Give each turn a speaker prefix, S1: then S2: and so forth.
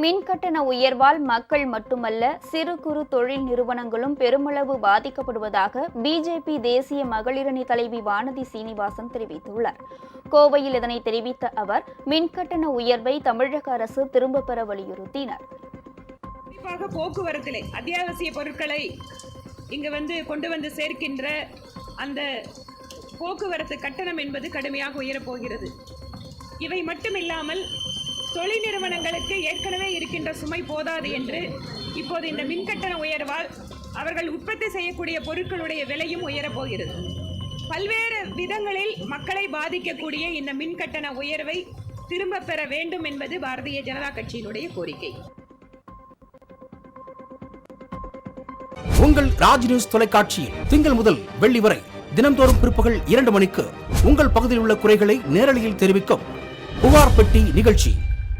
S1: மின் கட்டண உயர்வால் மக்கள் மட்டுமல்ல சிறு குறு தொழில் நிறுவனங்களும் பெருமளவு பாதிக்கப்படுவதாக பிஜேபி தேசிய மகளிரணி தலைவி வானதி சீனிவாசன் தெரிவித்துள்ளார். கோவையில் இதனை தெரிவித்த அவர் மின் கட்டண உயர்வை தமிழக அரசு திரும்பப் பெற வலியுறுத்தினார்.
S2: குறிப்பாக போக்குவரத்திலே அத்தியாவசிய பொருட்களை இங்கு வந்து கொண்டு வந்து சேர்க்கின்ற அந்த போக்குவரத்து கட்டணம் என்பது கடுமையாக உயரப்போகிறது இவை மட்டுமில்லாமல் தொழில் நிறுவனங்களுக்கு ஏற்கனவே இருக்கின்ற சுமை போதாது என்று இப்போது இந்த மின்கட்டண உயர்வால் அவர்கள் உற்பத்தி செய்யக்கூடிய பொருட்களுடைய விலையும் உயரப்போகிறது பல்வேறு விதங்களில் மக்களை பாதிக்கக்கூடிய இந்த மின்கட்டண உயர்வை திரும்ப பெற வேண்டும் என்பது பாரதிய ஜனதா கட்சியினுடைய கோரிக்கை.
S3: உங்கள் ராஜ் நியூஸ் தொலைக்காட்சியில் திங்கள் முதல் வெள்ளி வரை தினந்தோறும் பிற்பகல் இரண்டு மணிக்கு உங்கள் பகுதியில் உள்ள குறைகளை நேரலையில் தெரிவிக்கும் புகார் பெட்டி நிகழ்ச்சி.